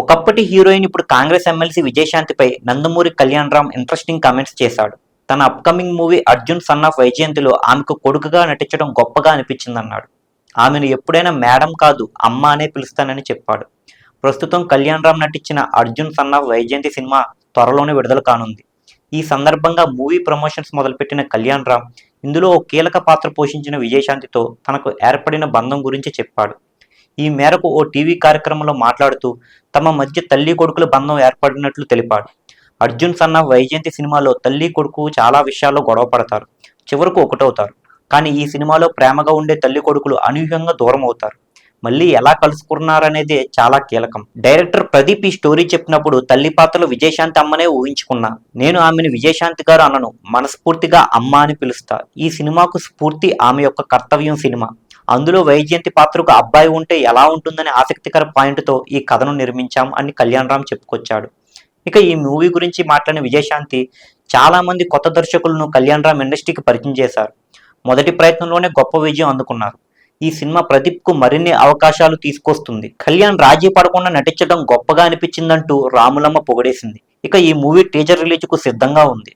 ఒకప్పటి హీరోయిన్ ఇప్పుడు కాంగ్రెస్ ఎమ్మెల్సీ విజయశాంతిపై నందమూరి కళ్యాణ్ రామ్ ఇంట్రెస్టింగ్ కామెంట్స్ చేశాడు. తన upcoming movie Arjun son of వైజయంతిలో ఆమెకు కొడుకుగా నటించడం గొప్పగా అనిపించిందన్నాడు. ఆమెను ఎప్పుడైనా మేడం కాదు అమ్మ అనే పిలుస్తానని చెప్పాడు. ప్రస్తుతం కళ్యాణ్ రామ్ నటించిన Arjun son of Vyjayanthi cinema త్వరలోనే విడుదల కానుంది. ఈ సందర్భంగా మూవీ ప్రమోషన్స్ మొదలుపెట్టిన కళ్యాణ్ రామ్ ఇందులో ఓ కీలక పాత్ర పోషించిన విజయశాంతితో తనకు ఏర్పడిన బంధం గురించి చెప్పాడు. ఈ మేరకు ఓ టీవీ కార్యక్రమంలో మాట్లాడుతూ తమ మధ్య తల్లి కొడుకుల బంధం ఏర్పడినట్లు తెలిపాడు. అర్జున్ సన్న వైజయంతి సినిమాలో తల్లి కొడుకు చాలా విషయాల్లో గొడవ పడతారు. చివరకు ఒకటవుతారు. కానీ ఈ సినిమాలో ప్రేమగా ఉండే తల్లి కొడుకులు అనూహ్యంగా దూరం అవుతారు. మళ్ళీ ఎలా కలుసుకున్నారనేది చాలా కీలకం. డైరెక్టర్ ప్రదీప్ ఈ స్టోరీ చెప్పినప్పుడు తల్లి పాత్రలో విజయశాంతి అమ్మనే ఊహించుకున్నా. నేను ఆమెను విజయశాంతి గారు అనను. మనస్ఫూర్తిగా అమ్మ అని పిలుస్తా. ఈ సినిమాకు స్ఫూర్తి ఆమె యొక్క కర్తవ్యం సినిమా. అందులో వైజయంతి పాత్రకు అబ్బాయి ఉంటే ఎలా ఉంటుందనే ఆసక్తికర పాయింట్తో ఈ కథను నిర్మించాం అని కళ్యాణ్ రామ్ చెప్పుకొచ్చాడు. ఇక ఈ మూవీ గురించి మాట్లాడిన విజయశాంతి చాలా మంది కొత్త దర్శకులను కళ్యాణ్ రామ్ ఇండస్ట్రీకి పరిచయం చేశారు. మొదటి ప్రయత్నంలోనే గొప్ప విజయం అందుకున్నారు. ఈ సినిమా ప్రదీప్కు మరిన్ని అవకాశాలు తీసుకొస్తుంది. కళ్యాణ్ రాజీ పడకుండా నటించడం గొప్పగా అనిపించిందంటూ రాములమ్మ పొగడేసింది. ఇక ఈ మూవీ టీజర్ రిలీజ్కు సిద్ధంగా ఉంది.